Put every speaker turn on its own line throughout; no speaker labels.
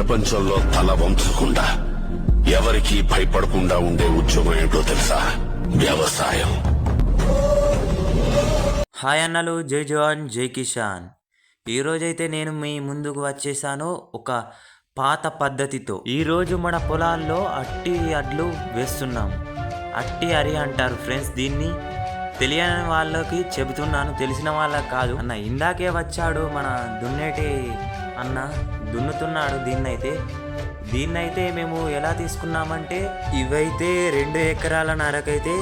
ప్రపంచంలో తల వంచకుండా ఎవరికీ భయపడకుండా ఉండే ఉద్యోగం ఏంటో తెలుసా? వ్యవసాయం.
హాయ్ అన్నలు జై జవాన్ జై కిషాన్ ఈరోజైతే నేను మీ ముందుకు వచ్చేసాను ఒక పాత పద్ధతితో. ఈరోజు మన పొలాల్లో అట్టి అడ్లు వేస్తున్నాం. అట్టి అరి అంటారు ఫ్రెండ్స్ దీన్ని. తెలియని వాళ్ళకి చెబుతున్నాను తెలిసిన వాళ్ళకి కాదు. అన్న ఇందాకే వచ్చాడు మన దున్నేటి అన్న. దున్నుతున్నాడు దీన్నైతే. దీన్నైతే మేము ఎలా తీసుకున్నామంటే ఇవైతే రెండు ఎకరాల నరకైతే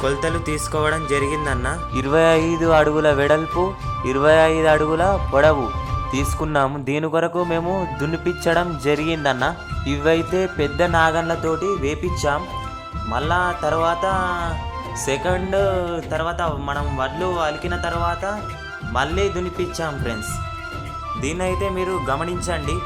కొలతలు తీసుకోవడం జరిగిందన్న. ఇరవై ఐదు అడుగుల వెడల్పు ఇరవై ఐదు అడుగుల పొడవు తీసుకున్నాము. దీని కొరకు మేము దున్నిపించడం జరిగిందన్న. ఇవైతే పెద్ద నాగన్లతోటి వేపించాం. మళ్ళా తర్వాత సెకండ్ తర్వాత మనం వడ్లు అలికిన తర్వాత మళ్ళీ దున్నిపించాం ఫ్రెండ్స్. దీన్నైతే మీరు గమనించండి.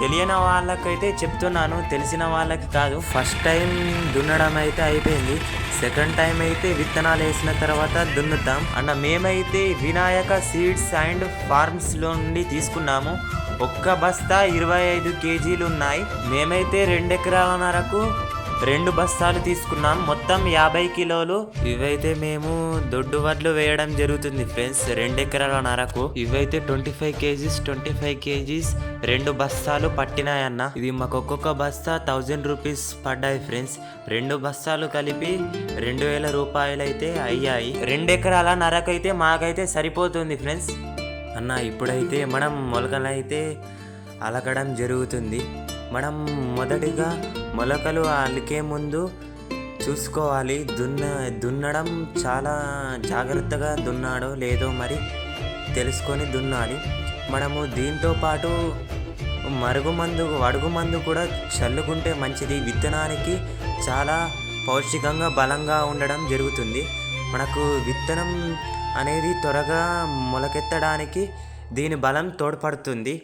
తెలియని వాళ్ళకైతే చెప్తున్నాను తెలిసిన వాళ్ళకి కాదు. ఫస్ట్ టైం దున్నడం అయితే అయిపోయింది. సెకండ్ టైం అయితే విత్తనాలు వేసిన తర్వాత దున్నుతాం. అన్న మేమైతే వినాయక సీడ్స్ అండ్ ఫార్మ్స్లో నుండి తీసుకున్నాము. ఒక్క బస్తా ఇరవై ఐదు కేజీలు ఉన్నాయి. మేమైతే రెండు నరకు రెండు బస్తాలు తీసుకున్నాం. మొత్తం యాభై కిలోలు. ఇవైతే మేము దొడ్డు వడ్లు వేయడం జరుగుతుంది ఫ్రెండ్స్. రెండు ఎకరాల నరకు. ఇవైతే twenty five kgs twenty five kgs రెండు బస్తాలు పట్టినాయన్న ఇది మాకు ఒక్కొక్క బస్తా థౌజండ్ రూపీస్ పడ్డాయి ఫ్రెండ్స్. రెండు బస్తాలు కలిపి రెండు వేల రూపాయలు అయితే అయ్యాయి. రెండు ఎకరాల నరకైతే మాకైతే సరిపోతుంది ఫ్రెండ్స్. అన్న ఇప్పుడైతే మనం మొలకలైతే అలకడం జరుగుతుంది. మనం మొదటిగా మొలకలు అలికే ముందు చూసుకోవాలి. దున్న దున్నడం చాలా జాగ్రత్తగా దున్నాడో లేదో మరి తెలుసుకొని దున్నాలి. మనము దీంతో పాటు మరుగుమందు అడుగుమందు కూడా చల్లుకుంటే మంచిది. విత్తనానికి చాలా పౌష్టికంగా బలంగా ఉండడం జరుగుతుంది. మనకు విత్తనం అనేది త్వరగా మొలకెత్తడానికి దీని బలం తోడ్పడుతుంది.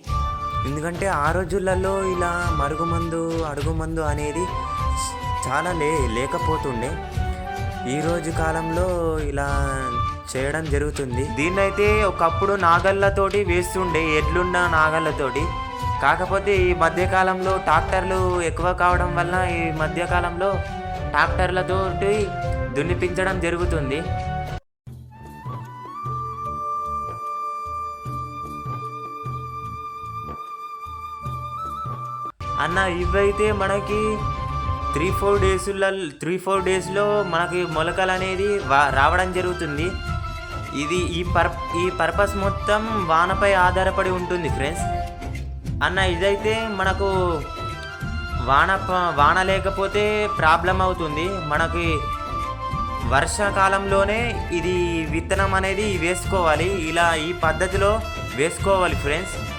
ఎందుకంటే ఆ రోజులలో ఇలా మరుగుమందు అడుగుమందు అనేది చాలా లే లేకపోతుండే. ఈ రోజు కాలంలో ఇలా చేయడం జరుగుతుంది. దీన్నైతే ఒకప్పుడు నాగళ్ళతోటి వేస్తుండే ఎడ్లున్న నాగళ్ళతోటి. కాకపోతే ఈ మధ్యకాలంలో ట్రాక్టర్లు ఎక్కువ కావడం వల్ల ఈ మధ్యకాలంలో ట్రాక్టర్లతోటి దున్నిపించడం జరుగుతుంది. అన్న ఇవైతే మనకి త్రీ ఫోర్ డేస్లో త్రీ ఫోర్ డేస్లో మనకి మొలకలు అనేది రావడం జరుగుతుంది. ఇది ఈ పర్ ఈ పర్పస్ మొత్తం వానపై ఆధారపడి ఉంటుంది ఫ్రెండ్స్ అన్న ఇదైతే మనకు వాన ప- వాన లేకపోతే ప్రాబ్లం అవుతుంది. మనకి వర్షాకాలంలోనే ఇది విత్తనం అనేది వేసుకోవాలి. ఇలా ఈ పద్ధతిలో వేసుకోవాలి ఫ్రెండ్స్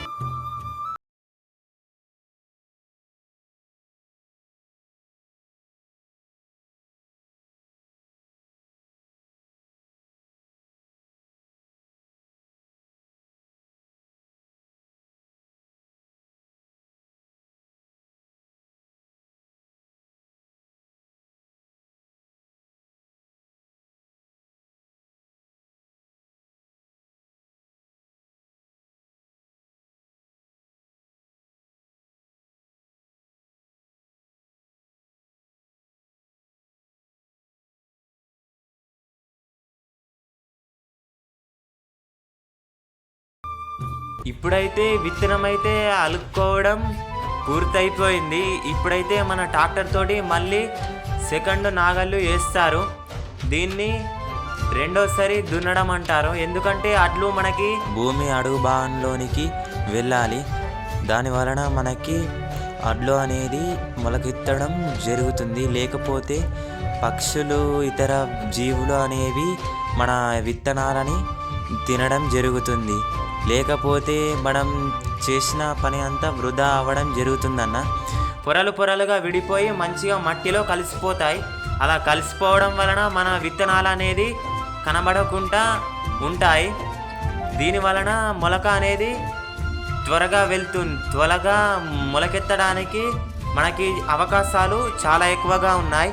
ఇప్పుడైతే విత్తనం అయితే అలుక్కోవడం పూర్తయిపోయింది. ఇప్పుడైతే మన ట్రాక్టర్ తోటి మళ్ళీ సెకండ్ నాగళ్ళు వేస్తారు. దీన్ని రెండోసారి దున్నడం అంటారు. ఎందుకంటే అడ్లు మనకి భూమి అడుగు భాగంలోనికి వెళ్ళాలి. దాని వలన మనకి అడ్లు అనేది మొలకెత్తడం జరుగుతుంది. లేకపోతే పక్షులు ఇతర జీవులు అనేవి మన విత్తనాలని తినడం జరుగుతుంది. లేకపోతే మనం చేసిన పని అంతా వృధా అవ్వడం జరుగుతుందన్న. పొరలు పొరలుగా విడిపోయి మంచిగా మట్టిలో కలిసిపోతాయి. అలా కలిసిపోవడం వలన మన విత్తనాలు అనేది కనబడకుండా ఉంటాయి. దీని వలన మొలక అనేది త్వరగా వెళ్తుంది త్వరగా మొలకెత్తడానికి మనకి అవకాశాలు చాలా ఎక్కువగా ఉన్నాయి.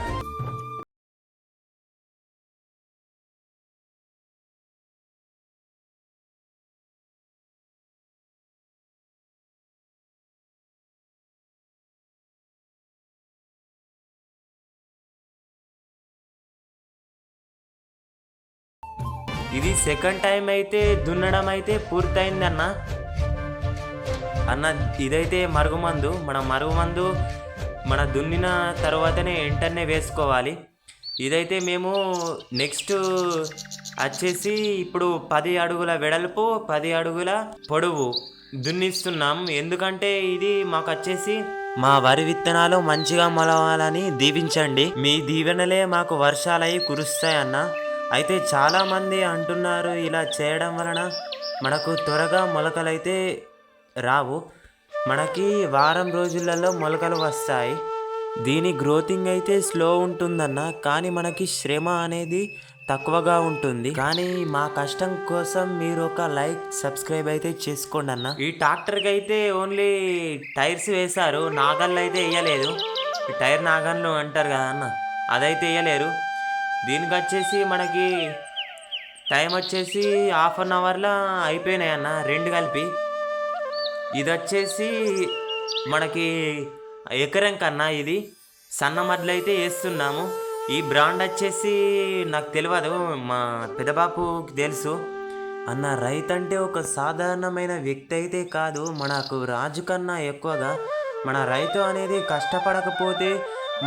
ఇది సెకండ్ టైం అయితే దున్నడం అయితే పూర్తయిందన్న. అన్న ఇదైతే మరుగుమందు మన మరుగుమందు మన దున్నిన తర్వాతనే వెంటనే వేసుకోవాలి. ఇదైతే మేము నెక్స్ట్ వచ్చేసి ఇప్పుడు పది అడుగుల వెడల్పు పది అడుగుల పొడవు దున్నిస్తున్నాం. ఎందుకంటే ఇది మాకు వచ్చేసి మా వరి విత్తనాలు మంచిగా మొలవాలని దీవించండి. మీ దీవెనలే మాకు వర్షాలై కురుస్తాయన్న. అయితే చాలామంది అంటున్నారు ఇలా చేయడం వలన మనకు త్వరగా మొలకలైతే రావు. మనకి వారం రోజులలో మొలకలు వస్తాయి. దీని గ్రోతింగ్ అయితే స్లో ఉంటుందన్న కానీ మనకి శ్రమ అనేది తక్కువగా ఉంటుంది. కానీ మా కష్టం కోసం మీరు ఒక లైక్ సబ్స్క్రైబ్ అయితే చేసుకోండి అన్న ఈ ట్రాక్టర్కి అయితే ఓన్లీ టైర్స్ వేశారు నాగళ్ళు అయితే వేయలేదు టైర్ నాగన్లు అంటారు కదా అన్న అదైతే వేయలేరు. దీనికి వచ్చేసి మనకి టైం వచ్చేసి హాఫ్ అన్ అవర్లో అయిపోయినాయి అన్న రెండు కలిపి. ఇది వచ్చేసి మనకి ఎకరం కన్నా ఇది. సన్న మడ్లు అయితే వేస్తున్నాము. ఈ బ్రాండ్ వచ్చేసి నాకు తెలియదు మా పెదబాపుకి తెలుసు. అన్న రైతు అంటే ఒక సాధారణమైన వ్యక్తి అయితే కాదు. మనకు రాజు కన్నా ఎక్కువగా మన రైతు అనేది కష్టపడకపోతే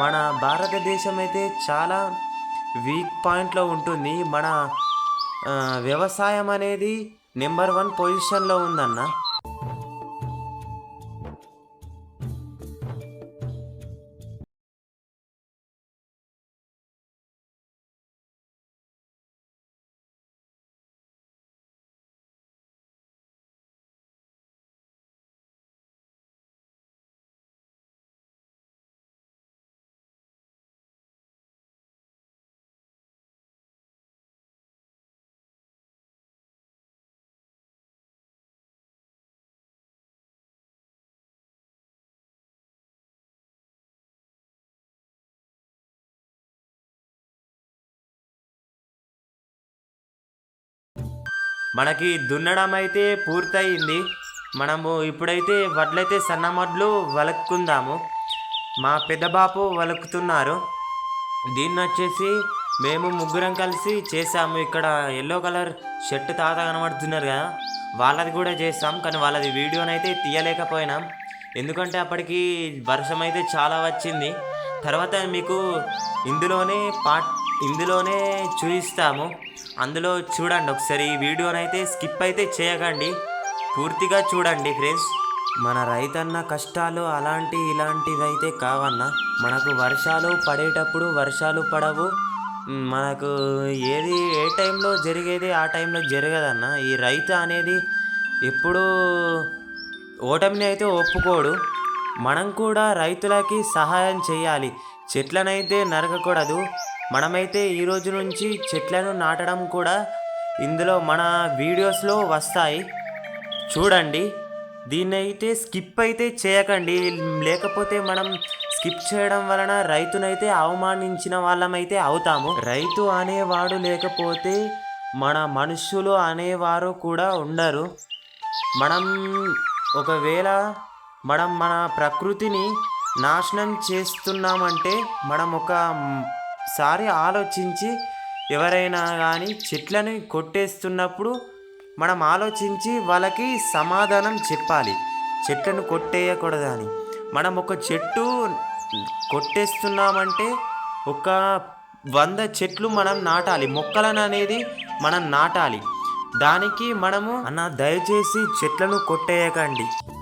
మన భారతదేశం అయితే చాలా వీక్ పాయింట్లో ఉంటుంది. మన వ్యవసాయం అనేది నెంబర్ వన్ పొజిషన్లో ఉందన్న. మనకి దున్నడం అయితే పూర్తయింది. మనము ఇప్పుడైతే వడ్లైతే సన్నమడ్లు వలుక్కుందాము. మా పెద్ద బాపు వలుకుతున్నారు. దీన్ని వచ్చేసి మేము ముగ్గురం కలిసి చేసాము. ఇక్కడ ఎల్లో కలర్ షర్ట్ తాత కనబడుతున్నారు కదా వాళ్ళది కూడా చేస్తాం కానీ వాళ్ళది వీడియోనైతే తీయలేకపోయినాం. ఎందుకంటే అప్పటికి వర్షం అయితే చాలా వచ్చింది. తర్వాత మీకు ఇందులోనే పార్ట్ ఇందులోనే చూపిస్తాము. అందులో చూడండి ఒకసారి ఈ వీడియోనైతే స్కిప్ అయితే చేయకండి. పూర్తిగా చూడండి ఫ్రెండ్స్. మన రైతన్న కష్టాలు అలాంటి ఇలాంటివి అయితే కావన్నా. మనకు వర్షాలు పడేటప్పుడు వర్షాలు పడవు. మనకు ఏది ఏ టైంలో జరిగేది ఆ టైంలో జరగదన్న. ఈ రైతు అనేది ఎప్పుడూ ఓటమిని అయితే ఒప్పుకోడు. మనం కూడా రైతులకి సహాయం చేయాలి. చెట్లనైతే నరకకూడదు. మనమైతే ఈ రోజు నుంచి చెట్లను నాటడం కూడా ఇందులో మన వీడియోస్లో వస్తాయి. చూడండి. దీన్ని అయితే స్కిప్ అయితే చేయకండి. లేకపోతే మనం స్కిప్ చేయడం వలన రైతునైతే అవమానించిన వాళ్ళమైతే అవుతాము. రైతు అనేవాడు లేకపోతే మన మనుషులు అనేవారు కూడా ఉండరు. మనం ఒకవేళ మనం మన ప్రకృతిని నాశనం చేస్తున్నామంటే మనం ఒక సారి ఆలోచించి ఎవరైనా కానీ చెట్లను కొట్టేస్తున్నప్పుడు మనం ఆలోచించి వాళ్ళకి సమాధానం చెప్పాలి. చెట్లను కొట్టేయకూడదని. మనం ఒక చెట్టు కొట్టేస్తున్నామంటే ఒక వంద చెట్లు మనం నాటాలి. మొక్కలను అనేది మనం నాటాలి. దానికి మనము అన్న దయచేసి చెట్లను కొట్టేయకండి.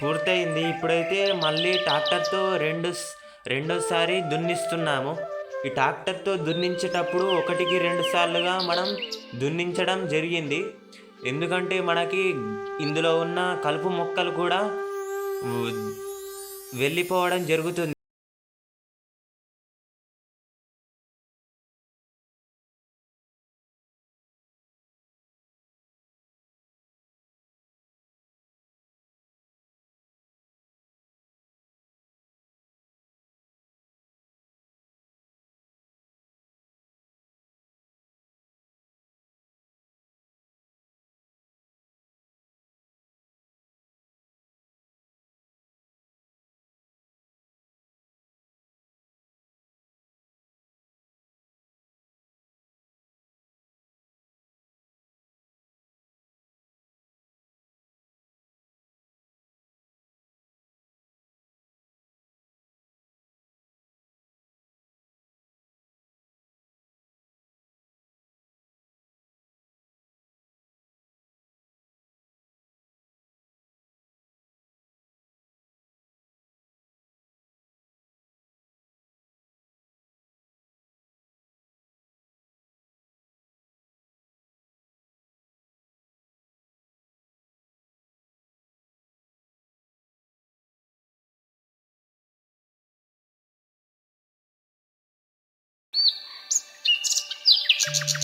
పూర్తయింది. ఇప్పుడైతే మళ్ళీ ట్రాక్టర్తో రెండు రెండోసారి దున్నిస్తున్నాము. ఈ ట్రాక్టర్తో దున్నించేటప్పుడు ఒకటికి రెండు సార్లుగా మనం దున్నించడం జరిగింది. ఎందుకంటే మనకి ఇందులో ఉన్న కలుపు మొక్కలు కూడా వెళ్ళిపోవడం జరుగుతుంది. you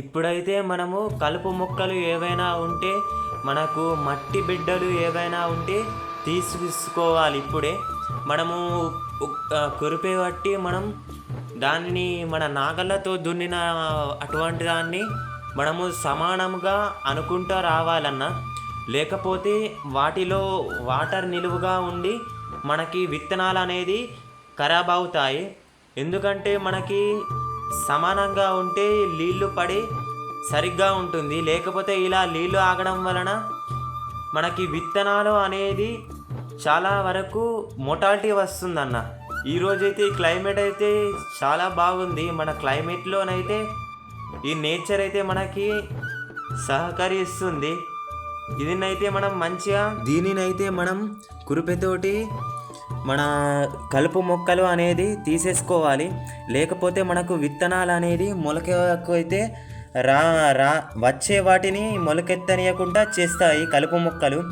ఇప్పుడైతే మనము కలుపు మొక్కలు ఏవైనా ఉంటే మనకు మట్టి బిడ్డలు ఏవైనా ఉంటే తీసుకోవాలి ఇప్పుడే. మనము కురిపే బట్టి మనం దానిని మన నాగళ్ళతో దున్నిన అటువంటి దాన్ని మనము సమానంగా అనుకుంటూ రావాలన్న లేకపోతే వాటిలో వాటర్ నిలువుగా ఉండి మనకి విత్తనాలు అనేది ఖరాబ్ అవుతాయి. ఎందుకంటే మనకి సమానంగా ఉంటే నీళ్ళు పడి సరిగ్గా ఉంటుంది. లేకపోతే ఇలా నీళ్ళు ఆగడం వలన మనకి విత్తనాలు అనేది చాలా వరకు మొటాలిటీ వస్తుందన్న. ఈరోజైతే ఈ క్లైమేట్ అయితే చాలా బాగుంది. మన క్లైమేట్లోనైతే ఈ నేచర్ అయితే మనకి సహకరిస్తుంది. దీనినైతే మనం మంచిగా దీనినైతే మనం కురిపెతోటి మన కలుపు మొక్కలు అనేది తీసేసుకోవాలి. లేకపోతే మనకు విత్తనాలు అనేది మొలకకు అయితే రా రా వచ్చే వాటిని మొలకెత్తనీయకుండా చేస్తాయి కలుపు మొక్కలు.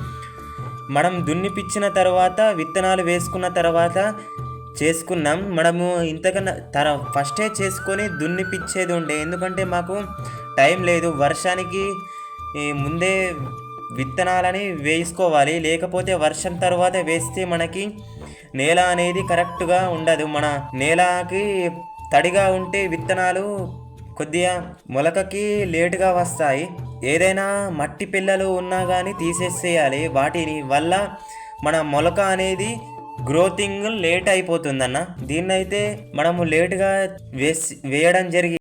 మనం దున్నిపిచ్చిన తర్వాత విత్తనాలు వేసుకున్న తర్వాత చేసుకున్నాం. మనము ఇంతకన్నా తర ఫస్టే చేసుకొని దున్నిపిచ్చేది ఉండే. ఎందుకంటే మాకు టైం లేదు. వర్షానికి ముందే విత్తనాలని వేసుకోవాలి. లేకపోతే వర్షం తర్వాత వేస్తే మనకి నేల అనేది కరెక్ట్గా ఉండదు. మన నేలకి తడిగా ఉంటే విత్తనాలు కొద్దిగా మొలకకి లేటుగా వస్తాయి. ఏదైనా మట్టి పిల్లలు ఉన్నా కానీ తీసేసేయాలి. వాటిని వల్ల మన మొలక అనేది గ్రోతింగ్ లేట్ అయిపోతుందన్న. దీన్నైతే మనము లేటుగా వేసి వేయడం జరిగింది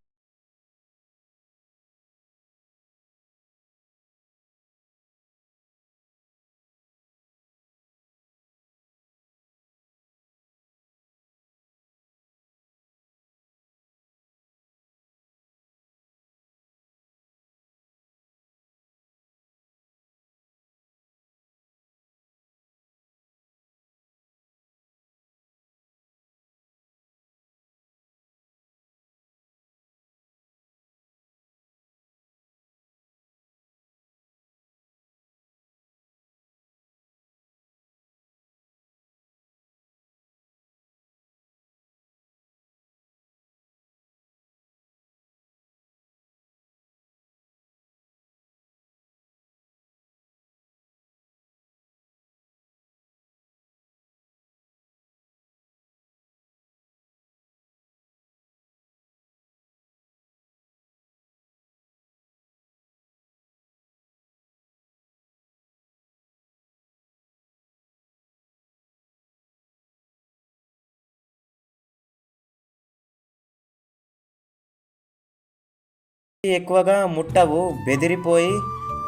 ఎక్కువగా ముట్టవు. బెదిరిపోయి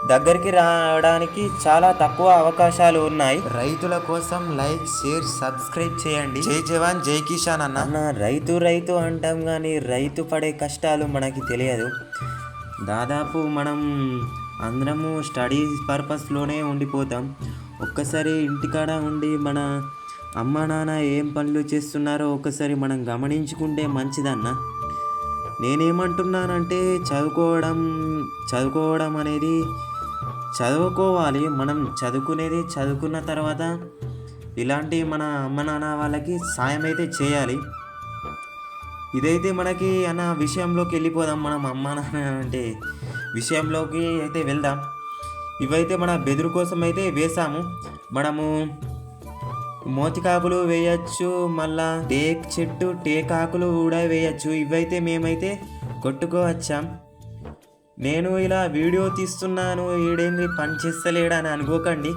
దగ్గరికి రావడానికి చాలా తక్కువ అవకాశాలు ఉన్నాయి. రైతుల కోసం లైక్ షేర్ సబ్స్క్రైబ్ చేయండి. జై జవాన్ జై కిసాన్ అన్న. అన్న రైతు రైతు అంటాం కానీ రైతు పడే కష్టాలు మనకి తెలియదు. దాదాపు మనం అందరము స్టడీస్ పర్పస్లోనే ఉండిపోతాం. ఒక్కసారి ఇంటికాడ ఉండి మన అమ్మ నాన్న ఏం పనులు చేస్తున్నారో ఒక్కసారి మనం గమనించుకుంటే మంచిదన్న. నేనేమంటున్నానంటే చదువుకోవడం చదువుకోవడం అనేది చదువుకోవాలి. మనం చదువుకునేది చదువుకున్న తర్వాత ఇలాంటి మన అమ్మ నాన్న వాళ్ళకి సాయం అయితే చేయాలి. ఇదైతే మనకి అన్న విషయంలోకి వెళ్ళిపోదాం. మనం అమ్మ నాన్న అంటే విషయంలోకి అయితే వెళ్దాం. ఇవైతే మన బెదురు కోసం అయితే వేసాము మనము మోతికాకులు వేయచ్చు మళ్ళా టేక్ చెట్టు టేకాకులు కూడా వేయచ్చు. ఇవైతే మేమైతే కొట్టుకోవచ్చాం. నేను ఇలా వీడియో తీస్తున్నాను ఈడేంది పని చేస్తలేడని అనుకోకండి.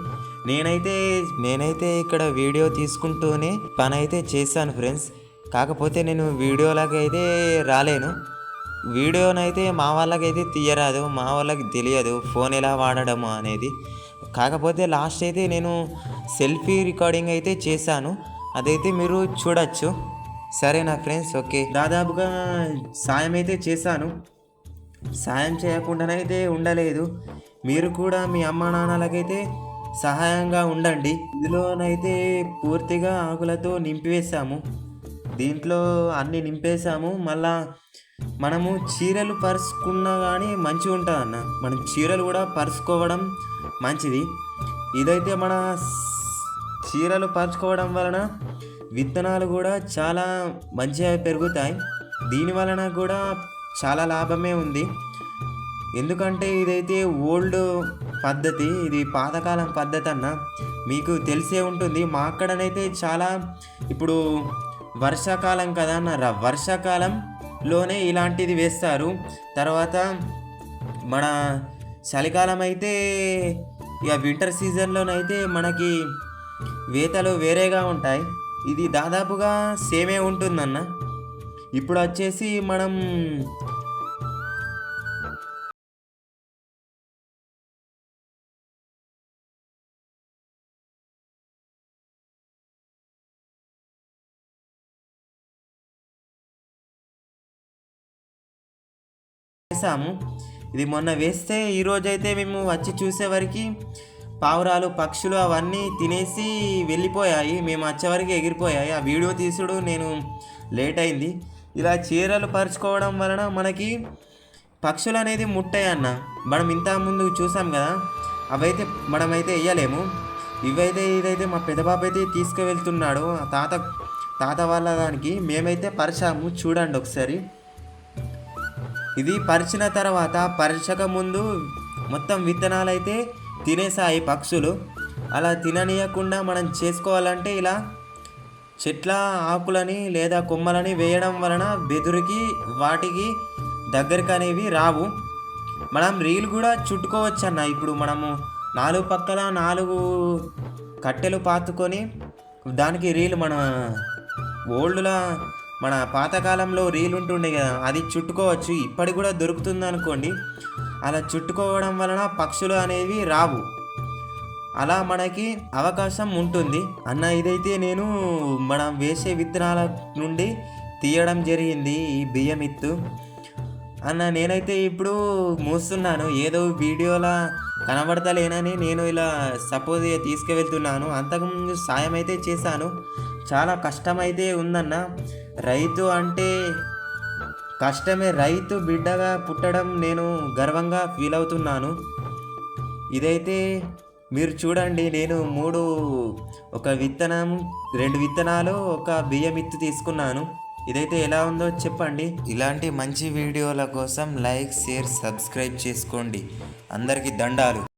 నేనైతే నేనైతే ఇక్కడ వీడియో తీసుకుంటూనే పని అయితే చేశాను ఫ్రెండ్స్. కాకపోతే నేను వీడియోలాగా అయితే రాలేను. వీడియోనైతే మా వాళ్ళకైతే తీయరాదు మా వాళ్ళకి తెలియదు ఫోన్ ఎలా వాడడము అనేది. కాకపోతే లాస్ట్ అయితే నేను సెల్ఫీ రికార్డింగ్ అయితే చేశాను. అదైతే మీరు చూడొచ్చు. సరేనా ఫ్రెండ్స్? ఓకే. దాదాపుగా సాయం అయితే చేశాను. సాయం చేయకుండానైతే ఉండలేదు. మీరు కూడా మీ అమ్మ నాన్నలకైతే సహాయంగా ఉండండి. ఇందులోనైతే పూర్తిగా ఆకులతో నింపివేశాము. దీంట్లో అన్ని నింపేశాము. మళ్ళా మనము చీరలు పరుచుకున్నా కానీ మంచిగా ఉంటుంది అన్న మనం చీరలు కూడా పరుచుకోవడం మంచిది. ఇదైతే మన చీరలు పరుచుకోవడం వలన విత్తనాలు కూడా చాలా మంచిగా పెరుగుతాయి. దీని వలన కూడా చాలా లాభమే ఉంది. ఎందుకంటే ఇదైతే ఓల్డ్ పద్ధతి ఇది పాతకాలం పద్ధతి అన్న. మీకు తెలిసే ఉంటుంది. మా అక్కడనైతే చాలా ఇప్పుడు వర్షాకాలం కదా అన్న. వర్షాకాలంలోనే ఇలాంటిది వేస్తారు. తర్వాత మన చలికాలం అయితే ఇక వింటర్ సీజన్లోనైతే మనకి వేతలు వేరేగా ఉంటాయి. ఇది దాదాపుగా సేమే ఉంటుందన్న. ఇప్పుడు వచ్చేసి మనం చేసాము. ఇది మొన్న వేస్తే ఈరోజైతే మేము వచ్చి చూసేవరకు పావురాలు పక్షులు అవన్నీ తినేసి వెళ్ళిపోయాయి. మేము వచ్చేవరకు ఎగిరిపోయాయి. ఆ వీడియో తీసుడు నేను లేట్ అయింది. ఇలా చీరలు పరుచుకోవడం వలన మనకి పక్షులు అనేది ముట్టాయి అన్న. మనం ఇంత ముందు చూసాం కదా అవైతే మనమైతే వేయలేము ఇవైతే ఇదైతే మా పెద్దబాబు అయితే తీసుకువెళ్తున్నాడు. ఆ తాత తాత వాళ్ళ దానికి మేమైతే పరిచాము. చూడండి ఒకసారి. ఇది పరిచిన తర్వాత పరిచక ముందు మొత్తం విత్తనాలు అయితే తినేసాయి పక్షులు. అలా తిననీయకుండా మనం చేసుకోవాలంటే ఇలా చెట్ల ఆకులని లేదా కొమ్మలని వేయడం వలన బెదురికి వాటికి దగ్గరికి అనేవి రావు. మనం రీల్ కూడా చుట్టుకోవచ్చు అన్న ఇప్పుడు మనము నాలుగు పక్కల నాలుగు కట్టెలు పాతుకొని దానికి రీల్ మన ఓల్డ్లా మన పాతకాలంలో రీల్ ఉంటుండే కదా అది చుట్టుకోవచ్చు ఇప్పటికి కూడా దొరుకుతుంది అనుకోండి. అలా చుట్టుకోవడం వలన పక్షులు అనేవి రావు. అలా మనకి అవకాశం ఉంటుంది. అన్న ఇదైతే నేను మనం వేసే విత్తనాల నుండి తీయడం జరిగింది ఈ బియ్యం ఇత్తు. అన్న నేనైతే ఇప్పుడు మూస్తున్నాను. ఏదో వీడియోలా కనబడతలేనని నేను ఇలా సపోజ్ తీసుకువెళ్తున్నాను అంతకుముందు సాయం అయితే చేశాను. చాలా కష్టమైతే ఉందన్న. రైతు అంటే కష్టమే. రైతు బిడ్డగా పుట్టడం నేను గర్వంగా ఫీల్ అవుతున్నాను. ఇదైతే మీరు చూడండి నేను మూడు ఒక విత్తనం రెండు విత్తనాలు ఒక బియ్యం ఇత్తు తీసుకున్నాను. ఇదైతే ఎలా ఉందో చెప్పండి. ఇలాంటి మంచి వీడియోల కోసం లైక్ షేర్ సబ్స్క్రైబ్ చేసుకోండి. అందరికీ దండాలు.